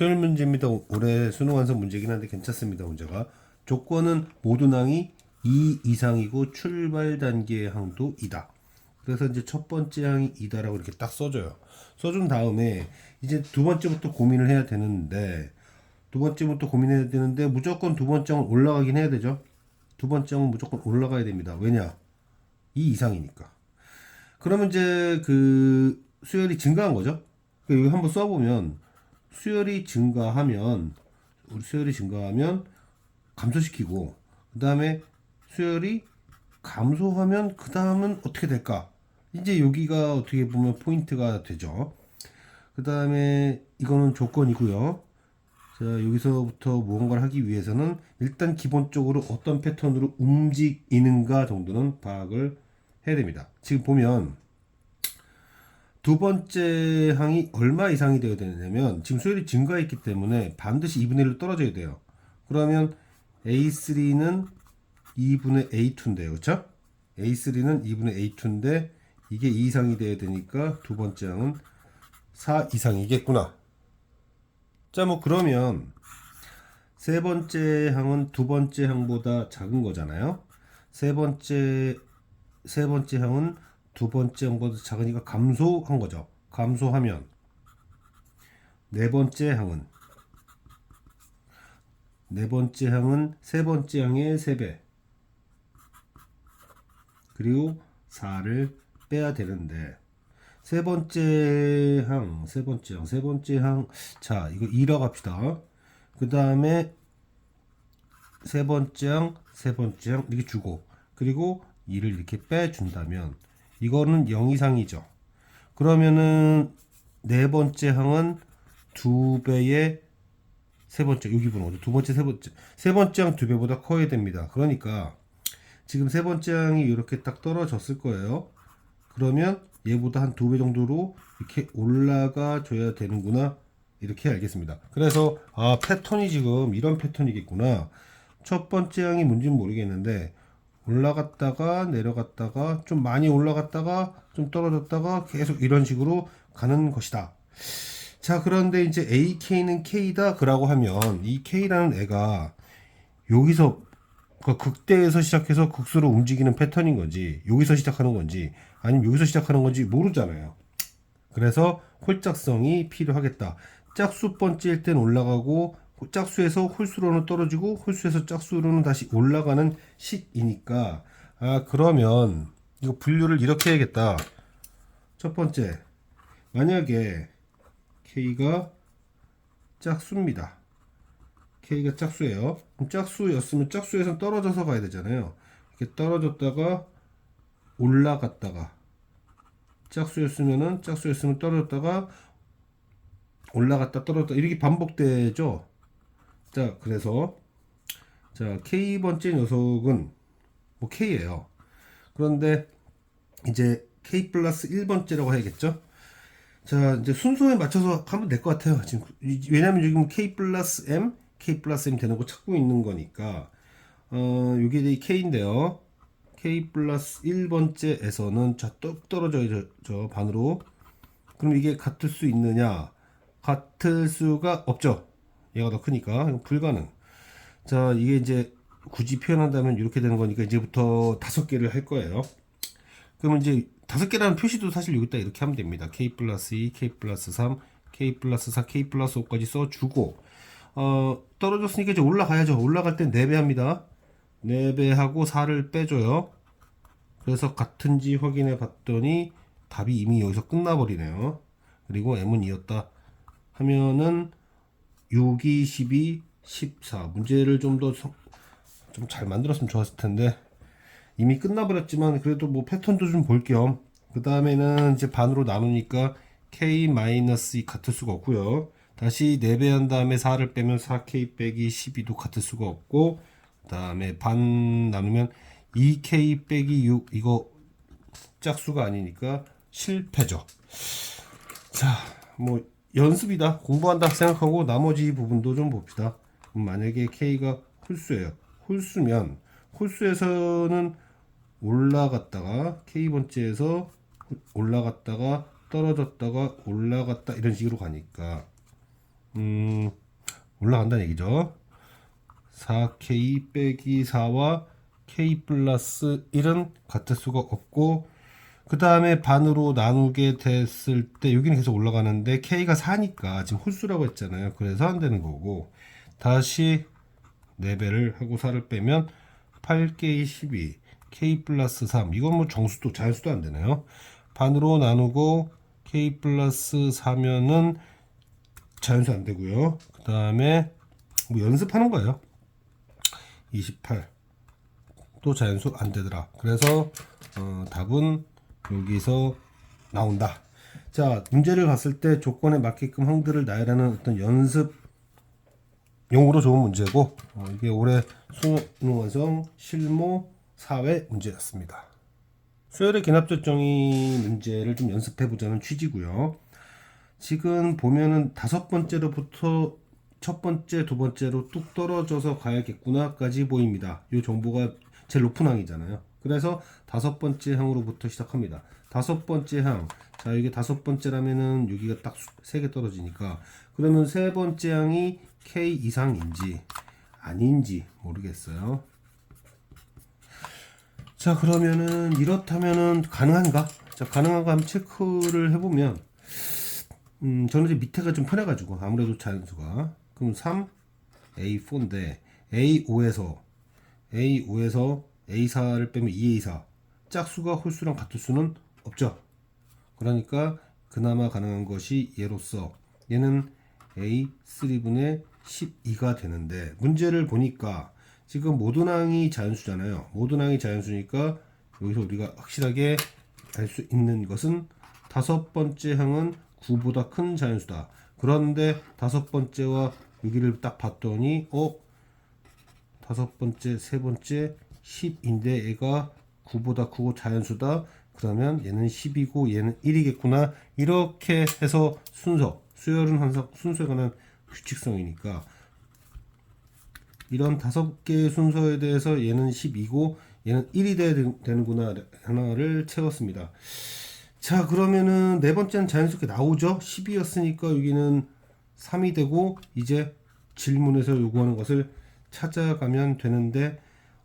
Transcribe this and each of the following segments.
수열 문제입니다. 올해 수능 완성 문제긴 한데 괜찮습니다. 문제가 조건은 모든 항이 2 이상이고 출발 단계의 항도 2다. 그래서 이제 첫 번째 항이 2다라고 이렇게 딱 써줘요. 써준 다음에 이제 두 번째부터 고민을 해야 되는데 두 번째부터 고민해야 되는데 무조건 두 번째 항은 올라가긴 해야 되죠. 두 번째 항은 무조건 올라가야 됩니다. 왜냐? 2 이상이니까. 그러면 이제 그 수열이 증가한 거죠. 그 여기 한번 써보면 수열이 증가하면 우리 수열이 증가하면 감소시키고 그 다음에 수열이 감소하면 그 다음은 어떻게 될까? 이제 여기가 어떻게 보면 포인트가 되죠. 그 다음에 이거는 조건이고요. 자 여기서부터 무언가를 하기 위해서는 일단 기본적으로 어떤 패턴으로 움직이는가 정도는 파악을 해야 됩니다. 지금 보면 두 번째 항이 얼마 이상이 되어야 되냐면 지금 수열이 증가했기 때문에 반드시 2분의 1로 떨어져야 돼요. 그러면 A3는 2분의 A2인데요. 그렇죠? A3는 2분의 A2인데 이게 2 이상이 돼야 되니까 두 번째 항은 4 이상이겠구나. 자, 뭐 그러면 세 번째 항은 두 번째 항보다 작은 거잖아요. 세 번째 세 번째 항은 두 번째 항보다 작으니까 감소한 거죠. 감소하면 네 번째 항은 네 번째 항은 세 번째 항의 3배 그리고 4를 빼야 되는데 세 번째 항, 세 번째 항, 세 번째 항. 자, 이거 2라 갑시다. 그 다음에 세 번째 항, 세 번째 항 이렇게 주고 그리고 2를 이렇게 빼준다면 이거는 0 이상이죠. 그러면은 네 번째 항은 두 배의 세 번째 여기 보는 거죠. 두 번째 세 번째 세 번째 항 두 배보다 커야 됩니다. 그러니까 지금 세 번째 항이 이렇게 딱 떨어졌을 거예요. 그러면 얘보다 한 두 배 정도로 이렇게 올라가 줘야 되는구나 이렇게 알겠습니다. 그래서 아 패턴이 지금 이런 패턴이겠구나. 첫 번째 항이 뭔지는 모르겠는데 올라갔다가 내려갔다가 좀 많이 올라갔다가 좀 떨어졌다가 계속 이런 식으로 가는 것이다. 자 그런데 이제 AK는 K다 그라고 하면 이 K라는 애가 여기서 그 극대에서 시작해서 극수로 움직이는 패턴인 건지 여기서 시작하는 건지 아니면 여기서 시작하는 건지 모르잖아요. 그래서 홀짝성이 필요하겠다. 짝수 번째일 땐 올라가고 짝수에서 홀수로는 떨어지고 홀수에서 짝수로는 다시 올라가는 식이니까 아 그러면 이거 분류를 이렇게 해야겠다. 첫 번째 만약에 K가 짝수입니다. K가 짝수예요. 짝수였으면 짝수에서 떨어져서 가야 되잖아요. 이렇게 떨어졌다가 올라갔다가 짝수였으면은 짝수였으면 떨어졌다가 올라갔다 떨어졌다 이렇게 반복되죠. 자 그래서 자 K 번째 녀석은 뭐 K예요. 그런데 이제 K 플러스 1번째라고 해야겠죠. 자 이제 순서에 맞춰서 가면 될 것 같아요. 지금 왜냐면 지금 K 플러스 M, K 플러스 M 되는 거 찾고 있는 거니까 어 이게 이제 K인데요. K 플러스 1번째에서는 저뚝 떨어져요 저 반으로 그럼 이게 같을 수 있느냐 같을 수가 없죠 얘가 더 크니까. 불가능. 자 이게 이제 굳이 표현한다면 이렇게 되는 거니까 이제부터 다섯 개를 할 거예요. 그러면 이제 다섯 개라는 표시도 사실 여기다 이렇게 하면 됩니다. K 플러스 2, K 플러스 3, K 플러스 4, K 플러스 5까지 써주고 어 떨어졌으니까 이제 올라가야죠. 올라갈 땐 4배 합니다. 4배 하고 4를 빼줘요. 그래서 같은지 확인해 봤더니 답이 이미 여기서 끝나버리네요. 그리고 M은 2였다 하면은 6, 2, 12, 14 문제를 좀 더 좀 잘 만들었으면 좋았을 텐데 이미 끝나버렸지만 그래도 뭐 패턴도 좀 볼 겸 그 다음에는 이제 반으로 나누니까 K-2 같을 수가 없고요. 다시 4배 한 다음에 4를 빼면 4K 빼기 12도 같을 수가 없고 그 다음에 반 나누면 2K 빼기 6 이거 짝수가 아니니까 실패죠. 자, 뭐 연습이다 공부한다 생각하고 나머지 부분도 좀 봅시다. 만약에 K가 홀수예요. 홀수면 홀수에서는 올라갔다가 K 번째에서 올라갔다가 떨어졌다가 올라갔다 이런 식으로 가니까 음, 올라간다는 얘기죠. 4k 빼기 4와 k 플러스 1은 같을 수가 없고 그 다음에 반으로 나누게 됐을 때 여기는 계속 올라가는데 k가 4니까 지금 홀수라고 했잖아요. 그래서 안 되는 거고 다시 4배를 하고 4를 빼면 8k 12 k 플러스 3 이건 뭐 정수도 자연수도 안 되네요. 반으로 나누고 k 플러스 4면은 자연수 안 되고요. 그 다음에 뭐 연습하는 거예요. 28. 또 자연수 안 되더라. 그래서 어, 답은 여기서 나온다. 자, 문제를 봤을 때 조건에 맞게끔 항들을 나열하는 어떤 연습 용으로 좋은 문제고 어, 이게 올해 수능 완성 실무 사회 문제였습니다. 수열의 기납적 정의 문제를 좀 연습해 보자는 취지고요. 지금 보면은 다섯 번째로부터 첫 번째, 두 번째로 뚝 떨어져서 가야겠구나까지 보입니다. 이 정보가 제일 높은 항이잖아요. 그래서 다섯 번째 항으로부터 시작합니다. 다섯 번째 항. 자, 이게 다섯 번째라면은 여기가 딱 세 개 떨어지니까. 그러면 세 번째 항이 K 이상인지 아닌지 모르겠어요. 자, 그러면은 이렇다면은 가능한가? 자, 가능한가 한번 체크를 해 보면 음, 저는 이제 밑에가 좀 편해 가지고 아무래도 자연수가 그럼 3 A4인데 A5에서 A5에서 A4를 빼면 2A4 짝수가 홀수랑 같을 수는 없죠. 그러니까 그나마 가능한 것이 얘로서 얘는 A3분의 12가 되는데 문제를 보니까 지금 모든 항이 자연수잖아요. 모든 항이 자연수니까 여기서 우리가 확실하게 알 수 있는 것은 다섯 번째 항은 9보다 큰 자연수다. 그런데 다섯 번째와 여기를 딱 봤더니 어 다섯 번째, 세 번째 10인데 얘가 9보다 크고 자연수다. 그러면 얘는 10이고 얘는 1이겠구나. 이렇게 해서 순서, 수열은 항상 순서에 관한 규칙성이니까 이런 다섯 개의 순서에 대해서 얘는 10이고 얘는 1이 돼야 되- 되는구나 하나를 채웠습니다. 자 그러면은 네 번째는 자연스럽게 나오죠. 10이었으니까 여기는 3이 되고 이제 질문에서 요구하는 것을 찾아가면 되는데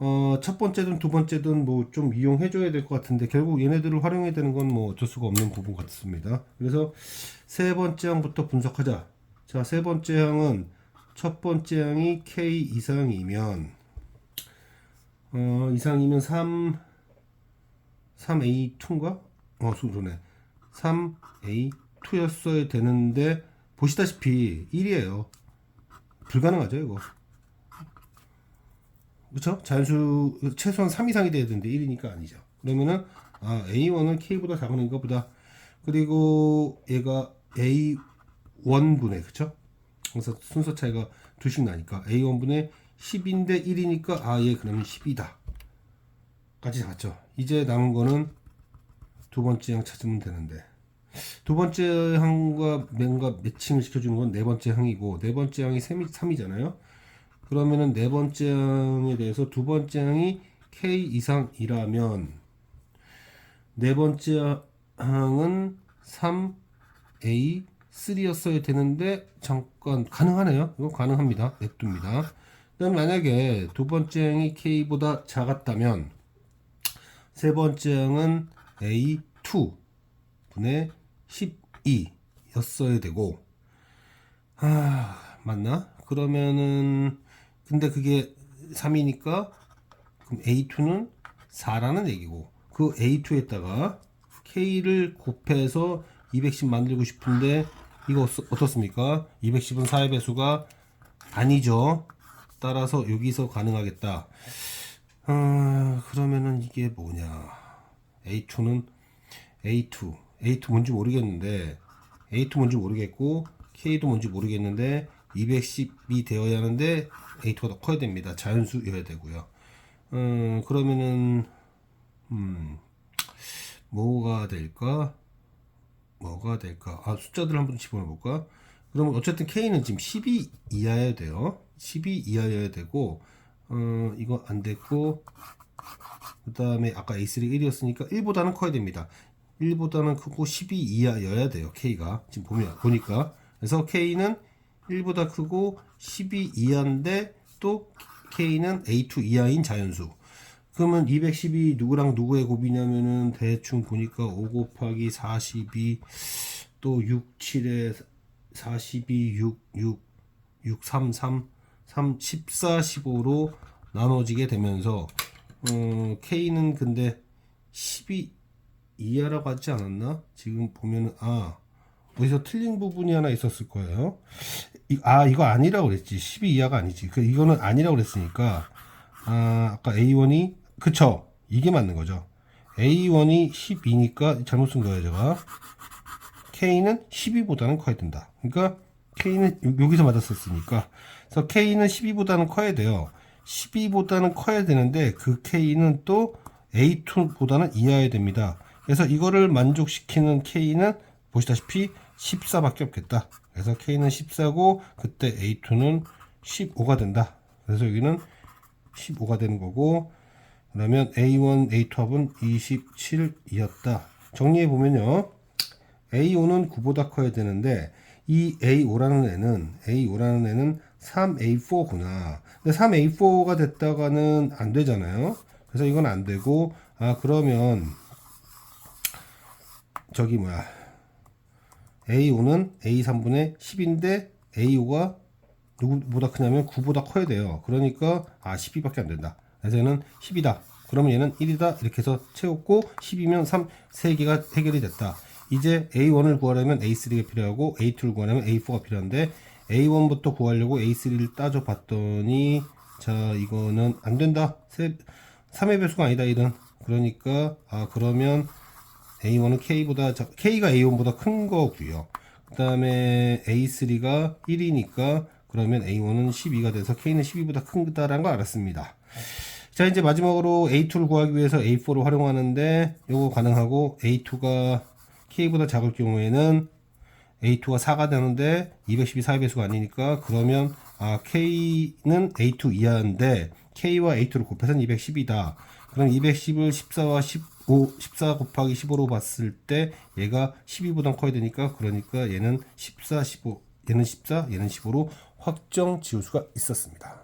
어, 첫 번째든 두 번째든 뭐 좀 이용해 줘야 될 것 같은데 결국 얘네들을 활용해야 되는 건 뭐 어쩔 수가 없는 부분 같습니다. 그래서 세 번째 항부터 분석하자. 자, 세 번째 항은 첫 번째 항이 K 이상이면 어, 이상이면 3 3A2인가? 어, 그러네. 3A2였어야 되는데 보시다시피 1이에요. 불가능하죠, 이거. 그쵸? 자연수 최소한 3 이상이 돼야 되는데 1이니까 아니죠. 그러면은 아, A1은 K보다 작은 인가 보다. 그리고 얘가 A1분의 그쵸? 그래서 순서 차이가 두씩 나니까 A1분의 10인데 1이니까 아, 얘 그러면 10이다. 까지 갔죠. 이제 남은 거는 두 번째 항 찾으면 되는데 두 번째 항과 맨과 매칭을 시켜주는 건 네 번째 항이고 네 번째 항이 3이잖아요. 그러면은 네 번째 항에 대해서 두 번째 항이 K 이상이라면 네 번째 항은 3A 3였어야 되는데 잠깐 가능하네요. 이거 가능합니다. 냅둡니다. 그다음 만약에 두 번째 항이 K보다 작았다면 세 번째 항은 A2 분의 12였어야 되고 아 맞나? 그러면은 근데 그게 3이니까 그럼 A2는 4라는 얘기고 그 A2에다가 K를 곱해서 210 만들고 싶은데 이거 어떻- 어떻습니까? 210은 4의 배수가 아니죠. 따라서 여기서 가능하겠다. 아, 그러면은 이게 뭐냐? A2는 A2, A2 뭔지 모르겠는데 A2 뭔지 모르겠고 K도 뭔지 모르겠는데 210이 되어야 하는데 A2가 더 커야 됩니다. 자연수여야 되고요. 음, 그러면은 음, 뭐가 될까? 뭐가 될까? 아, 숫자들 한번 집어넣어 볼까? 그러면 어쨌든 K는 지금 12 이하여야 돼요. 12 이하여야 되고 어, 이거 안 됐고 그 다음에 아까 A3 1이었으니까 1보다는 커야 됩니다. 1보다는 크고 12 이하여야 돼요. K가 지금 보면 보니까 그래서 K는 1보다 크고 10이 이하인데 또 K는 A2 이하인 자연수. 그러면 210이 누구랑 누구의 곱이냐면은 대충 보니까 5 곱하기 42, 또 6, 7에 42, 6, 6, 6, 3, 3, 3, 14, 15로 나눠지게 되면서, 어, K는 근데 12 이하라고 하지 않았나? 지금 보면은, 아, 어디서 틀린 부분이 하나 있었을 거예요. 이- 아, 이거 아니라고 그랬지. 12 이하가 아니지. 그, 이거는 아니라고 그랬으니까, 아, 아까 A1이, 그쵸. 이게 맞는 거죠. A1이 12니까 잘못 쓴 거예요, 제가. K는 12보다는 커야 된다. 그러니까 K는 요- 여기서 맞았었으니까. 그래서 K는 12보다는 커야 돼요. 12보다는 커야 되는데 그 K는 또 A2보다는 이하야 됩니다. 그래서 이거를 만족시키는 K는 보시다시피 14밖에 없겠다. 그래서 K는 14고 그때 A2는 15가 된다. 그래서 여기는 15가 되는 거고 그러면 A1, A2 합은 27이었다. 정리해 보면요. A5는 9보다 커야 되는데 이 A5라는 애는 A5라는 애는 3A4구나. 근데 3A4가 됐다가는 안 되잖아요. 그래서 이건 안 되고 아 그러면 저기 뭐야 A5는 A3분의 10인데 A5가 누구보다 크냐면 9보다 커야 돼요. 그러니까 아 12밖에 안 된다. 그래서 얘는 10이다. 그러면 얘는 1이다. 이렇게 해서 채웠고 10이면 3 3개가 해결이 됐다. 이제 A1을 구하려면 A3가 필요하고 A2를 구하려면 A4가 필요한데 A1부터 구하려고 A3를 따져 봤더니 자 이거는 안 된다. 3의 배수가 아니다 이는. 그러니까 아 그러면 A1은 K보다 작- K가 A1보다 큰 거고요. 그 다음에 A3가 1이니까 그러면 A1은 12가 돼서 K는 12보다 크다라는 걸 알았습니다. 자 이제 마지막으로 A2를 구하기 위해서 A4를 활용하는데 요거 가능하고 A2가 K보다 작을 경우에는 A2가 4가 되는데 210이 4의 배수가 아니니까 그러면 아 K는 A2 이하인데 K와 A2를 곱해서는 210이다. 그럼 210을 14와 15, 14 곱하기 15로 봤을 때 얘가 12보다 커야 되니까 그러니까 얘는 14, 15, 얘는 14, 얘는 15로 확정 지울 수가 있었습니다.